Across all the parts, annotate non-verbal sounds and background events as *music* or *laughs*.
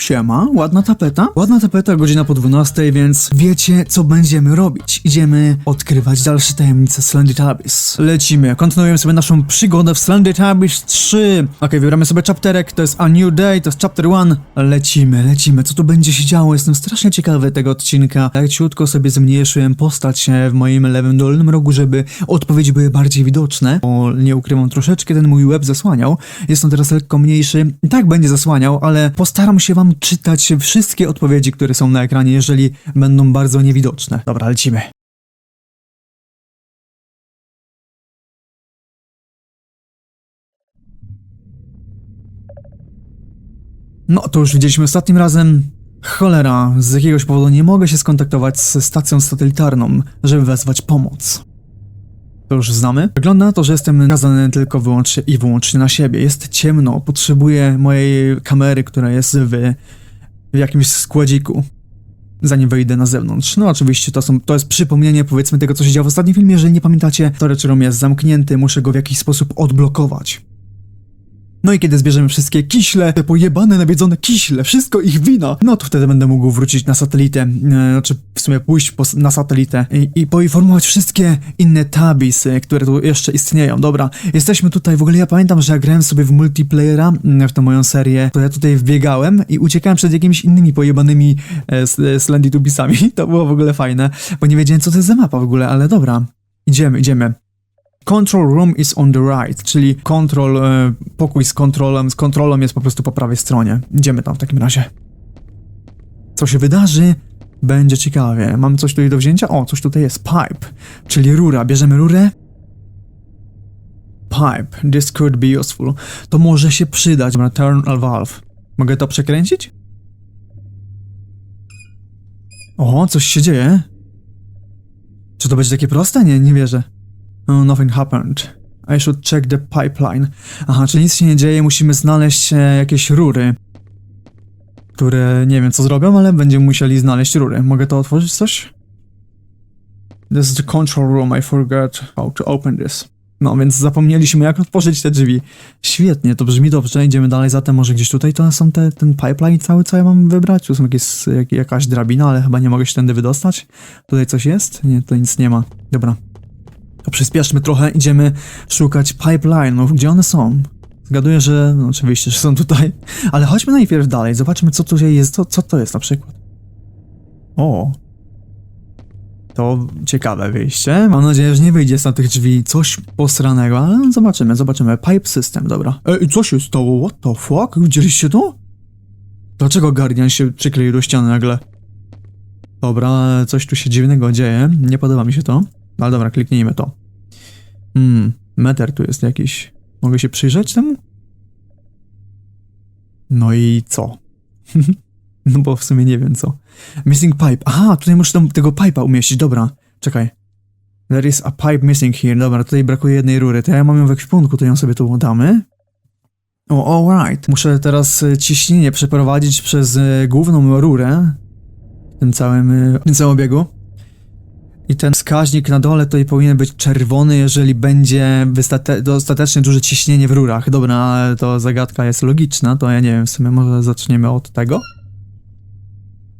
Siema, ładna tapeta. Ładna tapeta, godzina po 12, więc wiecie, co będziemy robić. Idziemy odkrywać dalsze tajemnice Slendytubbies. Lecimy, kontynuujemy sobie naszą przygodę w Slendytubbies 3. Okej, wybieramy sobie chapterek, to jest A New Day, to jest chapter 1. Lecimy, lecimy, co tu będzie się działo? Jestem strasznie ciekawy tego odcinka. Leciutko sobie zmniejszyłem postać e, w moim lewym dolnym rogu, żeby odpowiedzi były bardziej widoczne, bo nie ukrywam, troszeczkę ten mój web zasłaniał. Jest on teraz lekko mniejszy. I tak będzie zasłaniał, ale postaram się wam czytać wszystkie odpowiedzi, które są na ekranie, jeżeli będą bardzo niewidoczne. Dobra, lecimy. No, to już widzieliśmy ostatnim razem. Cholera, z jakiegoś powodu nie mogę się skontaktować ze stacją satelitarną, żeby wezwać pomoc. To już znamy. Wygląda na to, że jestem nakazany tylko wyłącznie i wyłącznie na siebie. Jest ciemno, potrzebuję mojej kamery, która jest w, w jakimś składziku. Zanim wyjdę na zewnątrz. No oczywiście to, są, to jest przypomnienie powiedzmy tego, co się działo w ostatnim filmie. Jeżeli nie pamiętacie, storage room jest zamknięty, muszę go w jakiś sposób odblokować. No i kiedy zbierzemy wszystkie kiśle, te pojebane, nawiedzone kiśle, wszystko ich wina, no to wtedy będę mógł wrócić na satelitę, e, znaczy w sumie pójść po, na satelitę i, i poinformować wszystkie inne tabisy, które tu jeszcze istnieją. Dobra, jesteśmy tutaj, w ogóle ja pamiętam, że ja grałem sobie w multiplayera, mm, w tę moją serię, to ja tutaj wbiegałem i uciekałem przed jakimiś innymi pojebanymi e, e, Slendy Tubisami. *laughs* To było w ogóle fajne, bo nie wiedziałem co to jest za mapa w ogóle, ale dobra. Idziemy, idziemy. Control room is on the right, czyli kontrol, e, pokój z kontrolem, z kontrolą jest po prostu po prawej stronie. Idziemy tam w takim razie. Co się wydarzy? Będzie ciekawie. Mam coś tutaj do wzięcia? O, coś tutaj jest. Pipe, czyli rura. Bierzemy rurę. Pipe. This could be useful. To może się przydać. Turn a valve. Mogę to przekręcić? O, coś się dzieje. Czy to będzie takie proste? Nie, nie wierzę. Oh, nothing happened. I should check the pipeline. Aha, czyli nic się nie dzieje, musimy znaleźć e, jakieś rury. Które nie wiem co zrobią, ale będziemy musieli znaleźć rury. Mogę to otworzyć coś? This is the control room, I forgot how to open this. No, więc zapomnieliśmy jak otworzyć te drzwi. Świetnie, to brzmi dobrze, idziemy dalej, zatem może gdzieś tutaj to są te, ten pipeline cały, co ja mam wybrać? Tu są jakieś, jak, jakaś drabina, ale chyba nie mogę się tędy wydostać. Tutaj coś jest? Nie, to nic nie ma. Dobra, to przyspieszmy trochę, idziemy szukać pipeline'ów, gdzie one są. Zgaduję, że no oczywiście, że są tutaj, ale chodźmy najpierw dalej, zobaczmy co tutaj jest, co, co to jest na przykład. O. To ciekawe wyjście. Mam nadzieję, że nie wyjdzie z tych drzwi coś posranego, ale zobaczymy, zobaczymy. Pipe system, dobra. Ej, co się stało? What the fuck? Widzieliście to? Dlaczego Guardian się przykleił do ściany nagle? Dobra, coś tu się dziwnego dzieje, nie podoba mi się to. Ale dobra, kliknijmy to. Hmm, meter tu jest jakiś. Mogę się przyjrzeć temu? No i co? *laughs* no bo w sumie nie wiem co. Missing pipe. Aha, tutaj muszę tam tego pipa umieścić, dobra. Czekaj. There is a pipe missing here. Dobra, tutaj brakuje jednej rury. To ja mam ją w ekwipunku, to ją sobie tu damy. O, alright. Muszę teraz e, ciśnienie przeprowadzić przez e, główną rurę w tym całym, e, w tym całym obiegu. I ten wskaźnik na dole tutaj powinien być czerwony, jeżeli będzie dostatecznie duże ciśnienie w rurach. Dobra, ale to zagadka jest logiczna, to ja nie wiem, w sumie może zaczniemy od tego?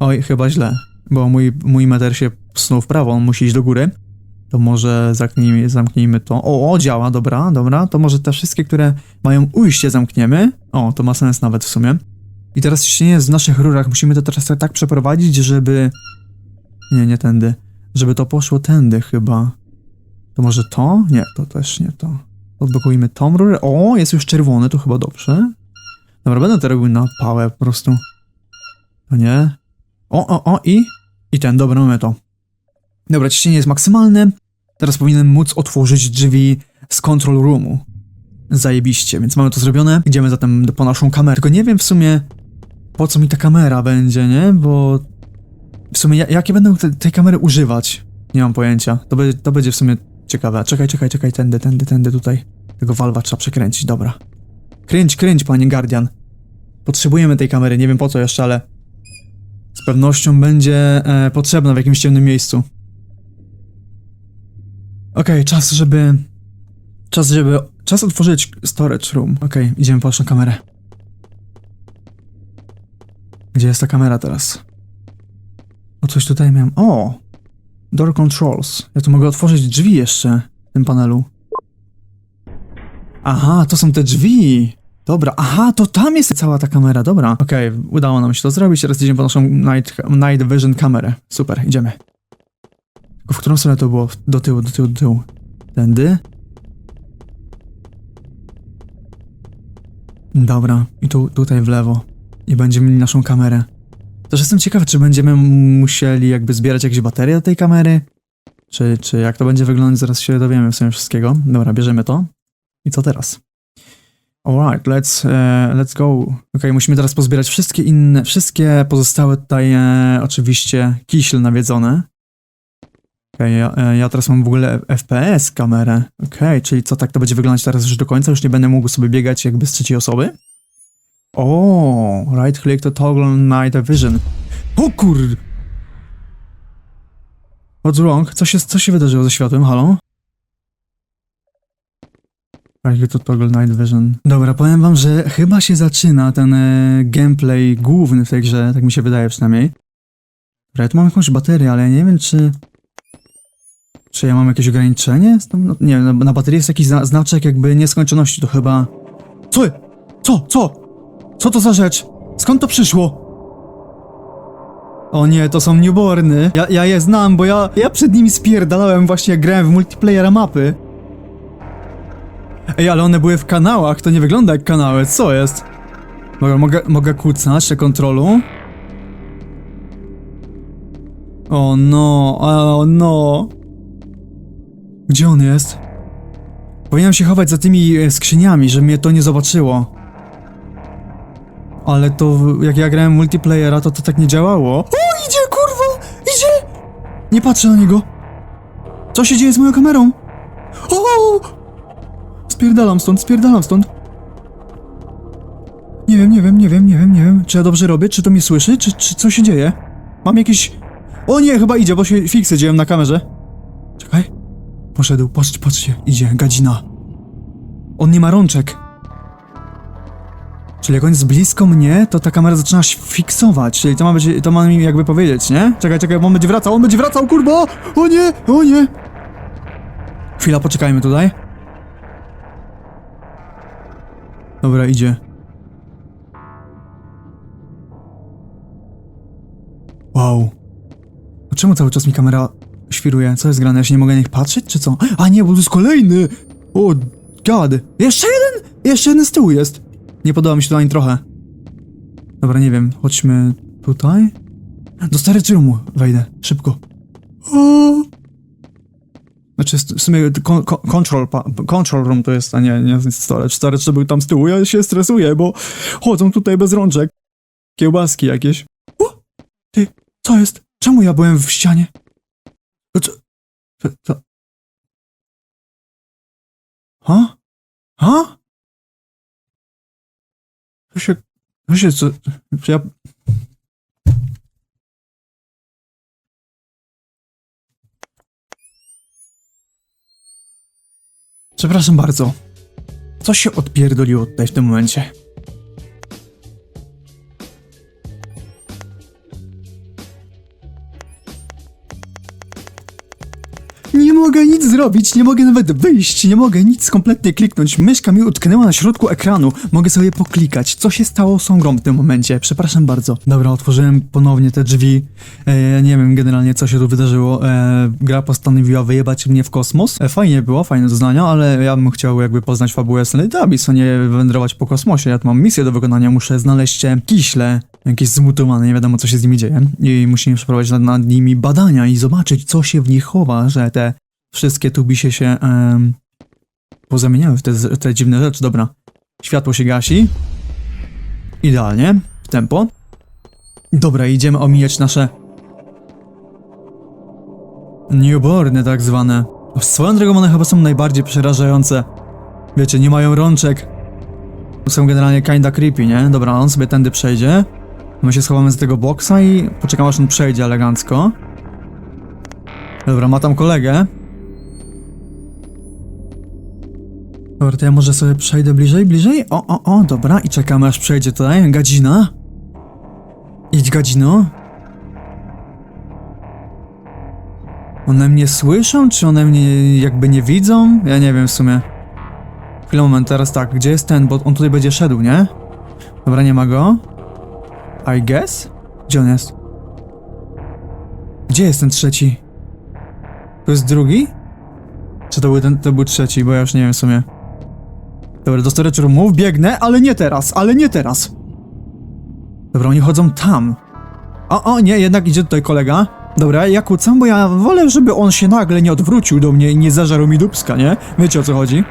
Oj, chyba źle, bo mój, mój meter się psunął w prawo, on musi iść do góry. To może zamknijmy, zamknijmy to. O, o, działa, dobra, dobra. To może te wszystkie, które mają ujście zamkniemy. O, to ma sens nawet w sumie. I teraz ciśnienie w naszych rurach. Musimy to teraz tak przeprowadzić, żeby... Nie, nie tędy żeby to poszło tędy chyba. To może to? Nie, to też nie to. Odblokujmy tą rurę. O, jest już czerwony, to chyba dobrze. Dobra, będę to robił na pałę po prostu. To nie. O, o, o i... I ten, dobra, mamy to. Dobra, ciśnienie jest maksymalne. Teraz powinienem móc otworzyć drzwi z control roomu. Zajebiście, więc mamy to zrobione. Idziemy zatem po naszą kamerę. Tylko nie wiem w sumie, po co mi ta kamera będzie, nie? Bo w sumie, ja- jakie będę te, tej kamery używać? Nie mam pojęcia. To, będzie to będzie w sumie ciekawe. Czekaj, czekaj, czekaj, tędy, tędy, tędy, tutaj. Tego walwa trzeba przekręcić, dobra. Kręć, kręć, panie Guardian. Potrzebujemy tej kamery, nie wiem po co jeszcze, ale... Z pewnością będzie e, potrzebna w jakimś ciemnym miejscu. Okej, czas, żeby... Czas, żeby... Czas otworzyć storage room. Okej, idziemy po naszą kamerę. Gdzie jest ta kamera teraz? O, coś tutaj miałem. O! Door controls. Ja tu mogę otworzyć drzwi jeszcze w tym panelu. Aha, to są te drzwi. Dobra, aha, to tam jest cała ta kamera, dobra. Okej, udało nam się to zrobić, teraz idziemy po naszą night, night vision kamerę. Super, idziemy. Tylko w którą stronę to było? Do tyłu, do tyłu, do tyłu. Tędy. Dobra, i tu, tutaj w lewo. I będziemy mieli naszą kamerę. Też jestem ciekawy, czy będziemy musieli jakby zbierać jakieś baterie do tej kamery? Czy, czy jak to będzie wyglądać, zaraz się dowiemy w sumie wszystkiego. Dobra, bierzemy to. I co teraz? Alright, let's, e, let's go. Okej, musimy teraz pozbierać wszystkie inne, wszystkie pozostałe tutaj e, oczywiście kiśle nawiedzone. Okej, ja, e, ja teraz mam w ogóle FPS kamerę. Okej, czyli co, tak to będzie wyglądać teraz już do końca? Już nie będę mógł sobie biegać jakby z trzeciej osoby? O, right click to toggle night vision. O kur... What's wrong? Co się, co się wydarzyło ze światłem? Halo? Right to toggle night vision. Dobra, powiem wam, że chyba się zaczyna ten e, gameplay główny w tej grze, tak mi się wydaje przynajmniej. Dobra, ja tu mam jakąś baterię, ale ja nie wiem czy... Czy ja mam jakieś ograniczenie? No, nie wiem, na, na baterii jest jakiś zna znaczek jakby nieskończoności, to chyba... Co? Co? Co? Co to za rzecz? Skąd to przyszło? O nie, to są newborny. Ja, ja je znam, bo ja, ja przed nimi spierdalałem właśnie jak grałem w multiplayera mapy. Ej, ale one były w kanałach, to nie wygląda jak kanały, co jest? Mogę, mogę, mogę kucnąć na kontrolu? O no, o no. Gdzie on jest? Powinienem się chować za tymi e, skrzyniami, żeby mnie to nie zobaczyło. Ale to, jak ja grałem multiplayera, to to tak nie działało. O, idzie, kurwa! Idzie! Nie patrzę na niego. Co się dzieje z moją kamerą? O! Spierdalam stąd, spierdalam stąd. Nie wiem, nie wiem, nie wiem, nie wiem, nie wiem. Czy ja dobrze robię? Czy to mnie słyszy? Czy, czy co się dzieje? Mam jakiś... O nie, chyba idzie, bo się fiksy dzieją na kamerze. Czekaj. Poszedł, patrz, patrzcie, idzie, gadzina. On nie ma rączek. Czyli jak on jest blisko mnie, to ta kamera zaczyna się fiksować, czyli to ma być, to ma mi jakby powiedzieć, nie? Czekaj, czekaj, on będzie wracał, on będzie wracał, kurwa! O nie, o nie! Chwila, poczekajmy tutaj. Dobra, idzie. Wow. A czemu cały czas mi kamera świruje? Co jest grane? Ja się nie mogę na nich patrzeć, czy co? A nie, bo to jest kolejny! O, god! Jeszcze jeden! Jeszcze jeden z tyłu jest! Nie podoba mi się to ani trochę. Dobra, nie wiem, chodźmy tutaj. Do storage roomu wejdę, szybko. O! Znaczy, w sumie con- con- control, control room to jest, a nie, nie storage. Storage to był tam z tyłu. Ja się stresuję, bo chodzą tutaj bez rączek. Kiełbaski jakieś. O! Ty, co jest? Czemu ja byłem w ścianie? Co? To, to... Ha? Ha? To się... To się... Co... Ja... Przepraszam bardzo. Co się odpierdoliło tutaj w tym momencie? Mogę nic zrobić, nie mogę nawet wyjść, nie mogę nic kompletnie kliknąć. Myszka mi utknęła na środku ekranu. Mogę sobie poklikać. Co się stało z tą grą w tym momencie? Przepraszam bardzo. Dobra, otworzyłem ponownie te drzwi. E, nie wiem generalnie co się tu wydarzyło. E, gra postanowiła wyjebać mnie w kosmos. E, fajnie było, fajne doznania, ale ja bym chciał jakby poznać fabułę Teletubbies, a nie wędrować po kosmosie. Ja tu mam misję do wykonania, muszę znaleźć e, kiśle. Jakieś zmutowane, nie wiadomo co się z nimi dzieje. I musimy przeprowadzić nad, nad nimi badania i zobaczyć co się w nich chowa, że te wszystkie tubisie się em, pozamieniały w te, te dziwne rzeczy. Dobra, światło się gasi. Idealnie, w tempo. Dobra, idziemy omijać nasze newborny tak zwane. Swoją drogą one chyba są najbardziej przerażające. Wiecie, nie mają rączek. Są generalnie kinda creepy, nie? Dobra, on sobie tędy przejdzie. My się schowamy z tego boksa i poczekam aż on przejdzie elegancko. Dobra, ma tam kolegę. Dobra, to ja może sobie przejdę bliżej, bliżej? O, o, o, dobra, i czekamy aż przejdzie tutaj, gadzina. Idź gadzino. One mnie słyszą, czy one mnie jakby nie widzą? Ja nie wiem w sumie. Chwilę, moment, teraz tak, gdzie jest ten, bo on tutaj będzie szedł, nie? Dobra, nie ma go. I guess? Gdzie on jest? Gdzie jest ten trzeci? To jest drugi? Czy to był ten, to był trzeci, bo ja już nie wiem w sumie. Dobra, do storage roomów biegnę, ale nie teraz, ale nie teraz. Dobra, oni chodzą tam. O, o, nie, jednak idzie tutaj kolega. Dobra, ja kłócę, bo ja wolę, żeby on się nagle nie odwrócił do mnie i nie zażarł mi dupska, nie? Wiecie o co chodzi?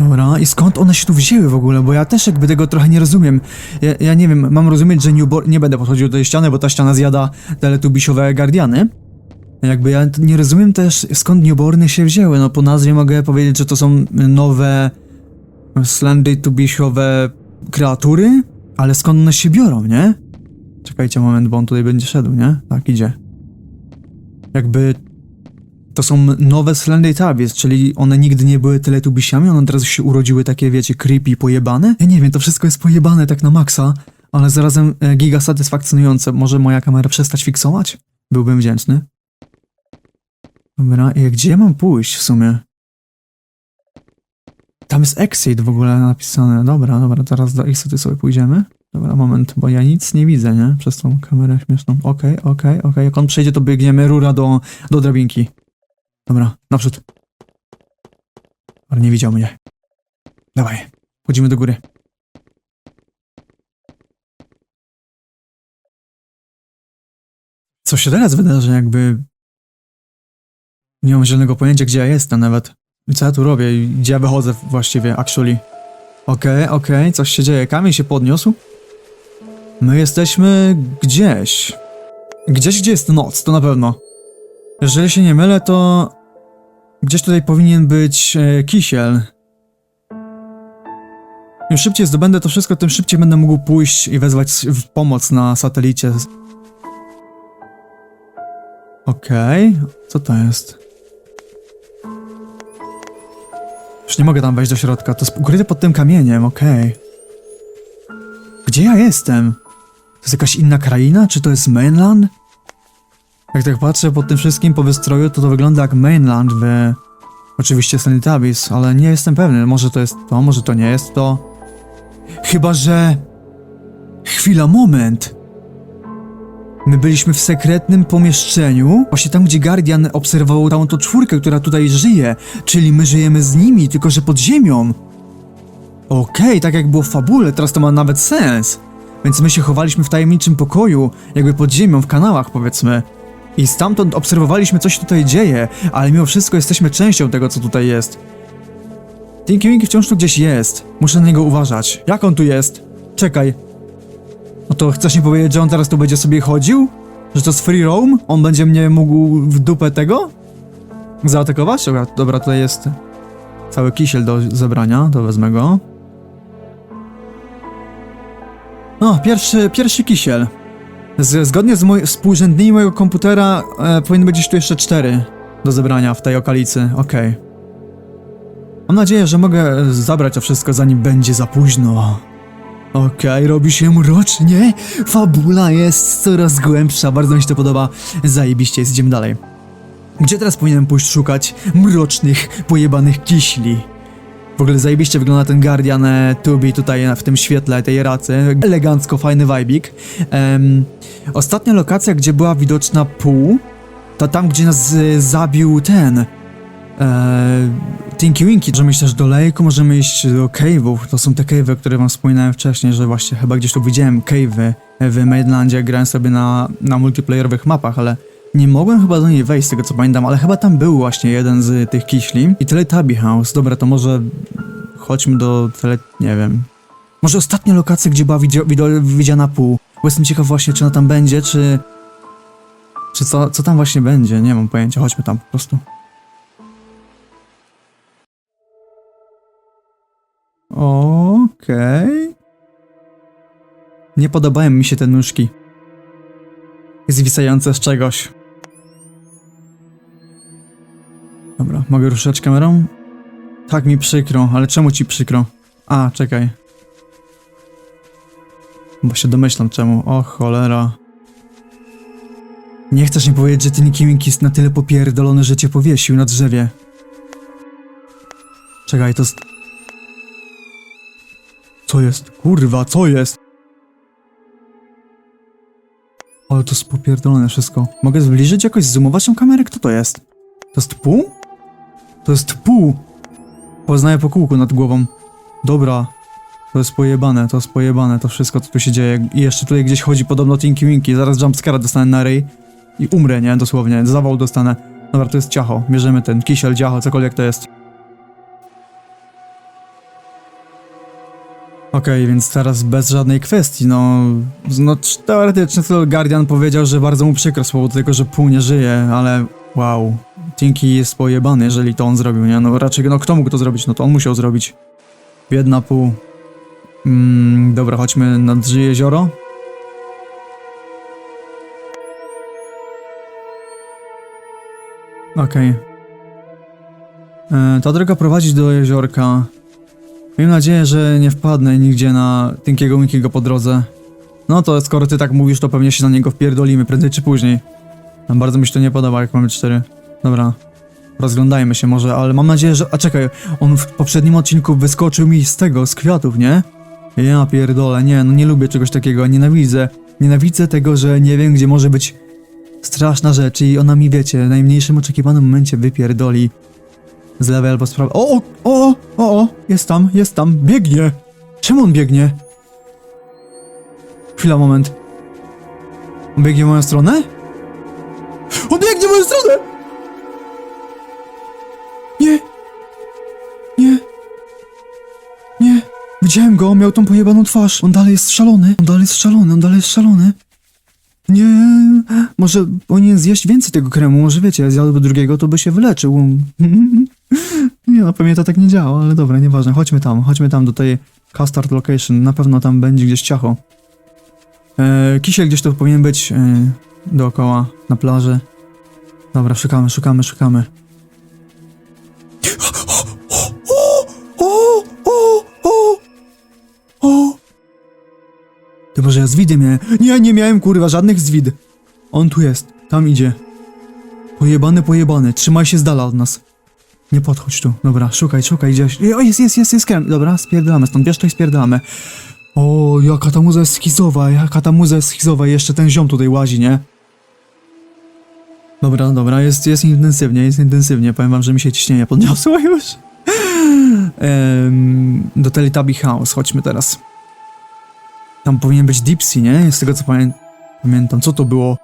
Dobra, i skąd one się tu wzięły w ogóle, bo ja też jakby tego trochę nie rozumiem. Ja, ja nie wiem, mam rozumieć, że. Nie będę podchodził do tej ściany, bo ta ściana zjada teletubisiowe guardiany. Jakby ja nie rozumiem też, skąd newborny się wzięły. No po nazwie mogę powiedzieć, że to są nowe slendy tubisiowe kreatury, ale skąd one się biorą, nie? Czekajcie moment, bo on tutaj będzie szedł, nie? Tak, idzie. Jakby to są nowe Slendy Tabbies, czyli one nigdy nie były teletubisiami, one teraz się urodziły takie, wiecie, creepy, pojebane? Ja nie wiem, to wszystko jest pojebane tak na maksa, ale zarazem e, giga satysfakcjonujące. Może moja kamera przestać fiksować? Byłbym wdzięczny. Dobra, i gdzie ja mam pójść w sumie? Tam jest Exit w ogóle napisane. Dobra, dobra, teraz do Exitu sobie pójdziemy. Dobra, moment, bo ja nic nie widzę, nie? Przez tą kamerę śmieszną. Okej, okej, okej. Jak on przejdzie, to biegniemy rura do, do drabinki. Dobra, naprzód. Ale nie widział mnie. Dawaj, chodzimy do góry. Co się teraz wydarzy, jakby... Nie mam zielonego pojęcia, gdzie ja jestem nawet. I co ja tu robię i gdzie ja wychodzę właściwie, actually. Okej, okej, coś się dzieje. Kamień się podniósł. My jesteśmy gdzieś. Gdzieś, gdzie jest noc, to na pewno. Jeżeli się nie mylę, to gdzieś tutaj powinien być e, kisiel. Im szybciej zdobędę to wszystko, tym szybciej będę mógł pójść i wezwać pomoc na satelicie. Okej, co to jest? Już nie mogę tam wejść do środka, to jest ukryte pod tym kamieniem, okej. Gdzie ja jestem? To jest jakaś inna kraina? Czy to jest mainland? Jak tak patrzę po tym wszystkim, po wystroju, to to wygląda jak mainland w... Oczywiście Teletubbies, ale nie jestem pewny. Może to jest to, może to nie jest to. Chyba, że... Chwila, moment! My byliśmy w sekretnym pomieszczeniu, właśnie tam, gdzie Guardian obserwował całą tą czwórkę, która tutaj żyje. Czyli my żyjemy z nimi, tylko że pod ziemią. Okej, tak jak było w fabule, teraz to ma nawet sens. Więc my się chowaliśmy w tajemniczym pokoju, jakby pod ziemią, w kanałach powiedzmy. I stamtąd obserwowaliśmy, co się tutaj dzieje, ale mimo wszystko jesteśmy częścią tego, co tutaj jest. Tinky Winky wciąż tu gdzieś jest. Muszę na niego uważać. Jak on tu jest? Czekaj. No to chcesz mi powiedzieć, że on teraz tu będzie sobie chodził? Że to jest free roam? On będzie mnie mógł w dupę tego? Zaatakować? Dobra, dobra tutaj jest cały kisiel do zebrania, to wezmę go. No, pierwszy, pierwszy kisiel. Z, zgodnie z moj, współrzędnymi mojego komputera e, powinny być tu jeszcze cztery do zebrania w tej okolicy. Okej. Mam nadzieję, że mogę zabrać to wszystko zanim będzie za późno. Okej, robi się mrocznie. Fabula jest coraz głębsza, bardzo mi się to podoba. Zajebiście, idziemy dalej. Gdzie teraz powinienem pójść szukać mrocznych, pojebanych kiśli? W ogóle zajebiście wygląda ten Guardian e, Tubi tutaj w tym świetle tej racy. Elegancko, fajny vibik. Ostatnia lokacja, gdzie była widoczna pół, to tam, gdzie nas e, zabił ten... E, Tinky Winky. Możemy iść do lejku, możemy iść do cave'ów. To są te cave'y, o których wam wspominałem wcześniej, że właśnie chyba gdzieś tu widziałem cave'y w Mainlandzie, grałem sobie na, na multiplayerowych mapach, ale nie mogłem chyba do niej wejść, z tego co pamiętam, ale chyba tam był właśnie jeden z tych kiśli. I Teletubby House. Dobra, to może chodźmy do tele... nie wiem. Może ostatnia lokacja, gdzie była widziana pół. Bo jestem ciekaw właśnie, czy ona tam będzie, czy... Czy co, co tam właśnie będzie? Nie mam pojęcia, chodźmy tam po prostu. Okej. Nie podobają mi się te nóżki. Zwisające z czegoś. Dobra, mogę ruszać kamerą? Tak mi przykro, ale czemu ci przykro? A, czekaj. Bo się domyślam czemu. O cholera. Nie chcesz mi powiedzieć, że ten Kimik jest na tyle popierdolony, że cię powiesił na drzewie. Czekaj, to. Co jest? Kurwa, co jest? Ale to jest popierdolone wszystko. Mogę zbliżyć jakoś, zoomować tą kamerę? Kto to jest? To jest pół? To jest pół! Poznaję po kółku nad głową. Dobra. To jest pojebane, to jest pojebane, to wszystko, co tu się dzieje. I jeszcze tutaj gdzieś chodzi podobno Tinky Winky. Zaraz jumpscara dostanę na rej i umrę, nie? Dosłownie. Zawał dostanę. Dobra, to jest ciacho. Bierzemy ten kisiel, ciacho, cokolwiek to jest. Okej, więc teraz bez żadnej kwestii, no... No, teoretycznie to Guardian powiedział, że bardzo mu przykro z powodu tego, że pół nie żyje, ale... Wow. Tinky jest pojebany, jeżeli to on zrobił, nie? No raczej, no kto mógł to zrobić? No to on musiał zrobić. Biedna pół. Mm, dobra, chodźmy nad jezioro. Okej. E, Ta droga prowadzi do jeziorka. Mam nadzieję, że nie wpadnę nigdzie na Tinkiego Winkiego po drodze. No to skoro ty tak mówisz, to pewnie się na niego wpierdolimy prędzej czy później. Nam bardzo mi się to nie podoba, jak mamy cztery. Dobra. Rozglądajmy się może, ale mam nadzieję, że... A czekaj, on w poprzednim odcinku wyskoczył mi z tego, z kwiatów, nie? Ja pierdolę, nie, no nie lubię czegoś takiego, nienawidzę. Nienawidzę tego, że nie wiem, gdzie może być straszna rzecz i ona mi, wiecie, w najmniejszym oczekiwanym momencie wypierdoli z lewej albo z prawej. O, o, o, o, o, jest tam, jest tam, biegnie. Czemu on biegnie? Chwila, moment. On biegnie w moją stronę? On biegnie w moją stronę! Nie. Nie. Nie. Widziałem go, miał tą pojebaną twarz. On dalej jest szalony. On dalej jest szalony, on dalej jest szalony. Nie. Może powinien zjeść więcej tego kremu. Może wiecie, zjadłby drugiego, to by się wyleczył. *laughs* Nie no, pewnie to tak nie działa, ale dobra, nieważne. Chodźmy tam, chodźmy tam do tej custard location. Na pewno tam będzie gdzieś ciacho. E, kisiel gdzieś tu powinien być e, dookoła, na plaży. Dobra, szukamy, szukamy, szukamy. Ty może ja zwidy miałem? Nie, nie miałem kurwa żadnych zwid. On tu jest, tam idzie. Pojebany, pojebany, trzymaj się z dala od nas. Nie podchodź tu, dobra, szukaj, szukaj gdzieś. O, jest, jest, jest, jest krem. Dobra, spierdalamy stąd, bierz to i spierdalamy. O, jaka ta muza jest schizowa, jaka ta muza jest schizowa jeszcze ten ziom tutaj łazi, nie? Dobra, dobra, jest, jest intensywnie, jest intensywnie. Powiem wam, że mi się ciśnienie podniosło *laughs* już. Em, do Teletubby House, chodźmy teraz. Tam powinien być Dipsy, nie? Z tego co pamię pamiętam. Co to było?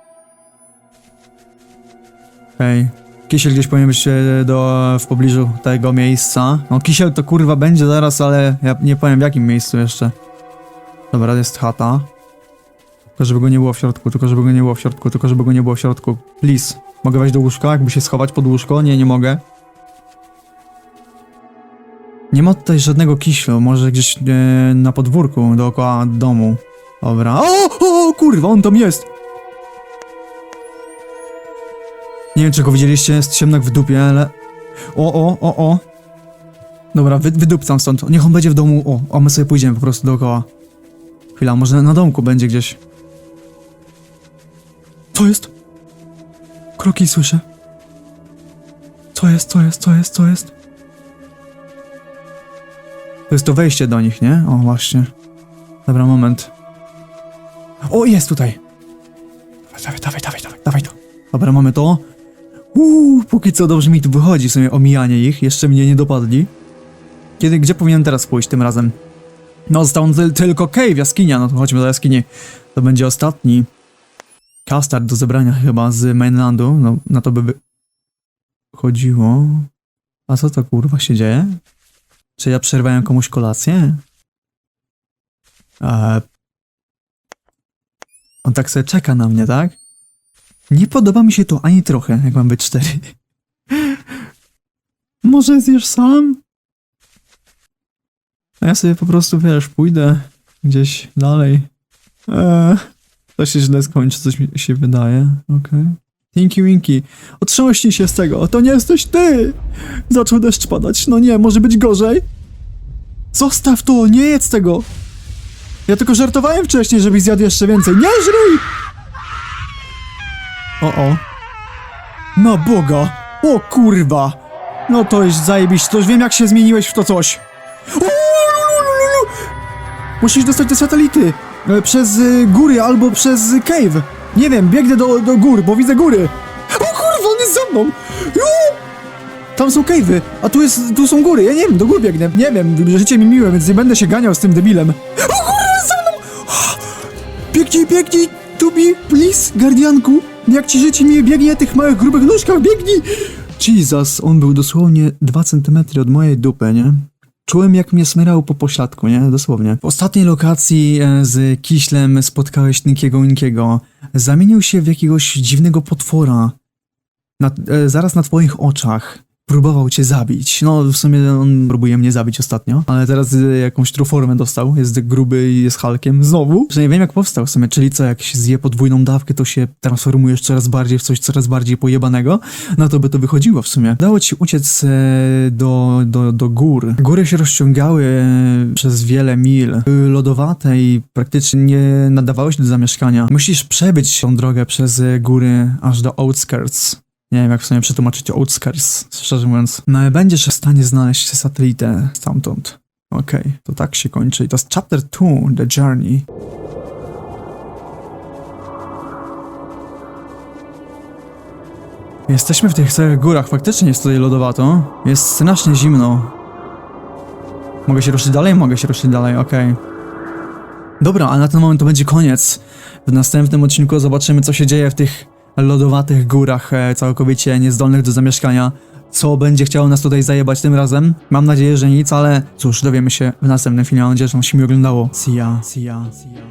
Okej. Kisiel gdzieś powinien być e, do, w pobliżu tego miejsca. No kisiel to kurwa będzie zaraz, ale ja nie powiem w jakim miejscu jeszcze. Dobra, jest chata. Tylko żeby go nie było w środku, tylko żeby go nie było w środku, tylko żeby go nie było w środku. Please. Mogę wejść do łóżka, jakby się schować pod łóżko? Nie, nie mogę. Nie ma tutaj żadnego kiślu, może gdzieś e, na podwórku dookoła domu. Dobra. O, o, kurwa, on tam jest! Nie wiem, czy go widzieliście, jest ciemnak w dupie, ale... O, o, o, o. Dobra, wy, wydupcam stąd. Niech on będzie w domu. O, a my sobie pójdziemy po prostu dookoła. Chwila, może na domku będzie gdzieś. Co jest? Kroki słyszę. Co jest, co jest, co jest, co jest? To jest to wejście do nich, nie? O, właśnie. Dobra, moment. O, jest tutaj! Dawaj, dawaj, dawaj, dawaj, dawaj to. Dobra, mamy to. Uuu, póki co dobrze mi tu wychodzi w sumie omijanie ich, jeszcze mnie nie dopadli. Kiedy, gdzie powinienem teraz pójść tym razem? No, został tyl tylko cave, jaskinia, no to chodźmy do jaskini. To będzie ostatni custard do zebrania chyba z mainlandu, no na to by wy... chodziło. A co to kurwa się dzieje? Czy ja przerwałem komuś kolację? Eee... On tak sobie czeka na mnie, tak? Nie podoba mi się to ani trochę, jak mam być cztery. Może zjesz sam? A ja sobie po prostu, wiesz, pójdę gdzieś dalej. Eee, to się źle skończy, coś mi się wydaje. Okej. Tinky Winky, otrząśnij się z tego, to nie jesteś ty! Zaczął deszcz padać, no nie, może być gorzej. Zostaw to, nie jedz tego! Ja tylko żartowałem wcześniej, żebyś zjadł jeszcze więcej. Nie żryj! O, o. Na Boga! O kurwa! No to jest zajebiście, to już wiem jak się zmieniłeś w to coś. O. Musisz dostać te satelity. E, Przez y, góry albo przez cave. Nie wiem, biegnę do, do gór, bo widzę góry. O kurwa, on jest za mną! Jo! Tam są cave'y, a tu jest, tu są góry, ja nie wiem, do gór biegnę. Nie wiem, życie mi miłe, więc nie będę się ganiał z tym debilem. O kurwa, jest za mną! *gasps* Biegnij, biegnij, Tubi, please, gardianku. Jak ci życie miłe biegnie na tych małych, grubych nóżkach, biegnij! Jesus, on był dosłownie 2 cm od mojej dupy, nie? Czułem jak mnie smyrał po pośladku, nie? Dosłownie. W ostatniej lokacji e, z Kiślem spotkałeś Nikiego Inkiego. Zamienił się w jakiegoś dziwnego potwora. Na, e, zaraz na twoich oczach. Próbował cię zabić. No, w sumie on próbuje mnie zabić ostatnio, ale teraz e, jakąś truformę dostał. Jest gruby i jest Hulkiem. Znowu. Że nie wiem jak powstał w sumie, czyli co, jak się zje podwójną dawkę, to się transformujesz coraz bardziej w coś coraz bardziej pojebanego? No to by to wychodziło w sumie. Dało ci uciec e, do, do, do gór. Góry się rozciągały e, przez wiele mil. Były lodowate i praktycznie nie nadawały się do zamieszkania. Musisz przebyć tą drogę przez góry aż do outskirts. Nie wiem, jak w sumie przetłumaczyć outskirts, szczerze mówiąc. No będziesz w stanie znaleźć satelitę stamtąd. Okej, to tak się kończy. I to jest chapter 2, The Journey. Jesteśmy w tych całych górach, faktycznie jest tutaj lodowato. Jest strasznie zimno. Mogę się ruszyć dalej? Mogę się ruszyć dalej, okej. Dobra, a na ten moment to będzie koniec. W następnym odcinku zobaczymy, co się dzieje w tych lodowatych górach, e, całkowicie niezdolnych do zamieszkania. Co będzie chciało nas tutaj zajebać tym razem? Mam nadzieję, że nic, ale cóż, dowiemy się w następnym filmie. Mam nadzieję, że wam się mi oglądało. See ya, see ya, see ya.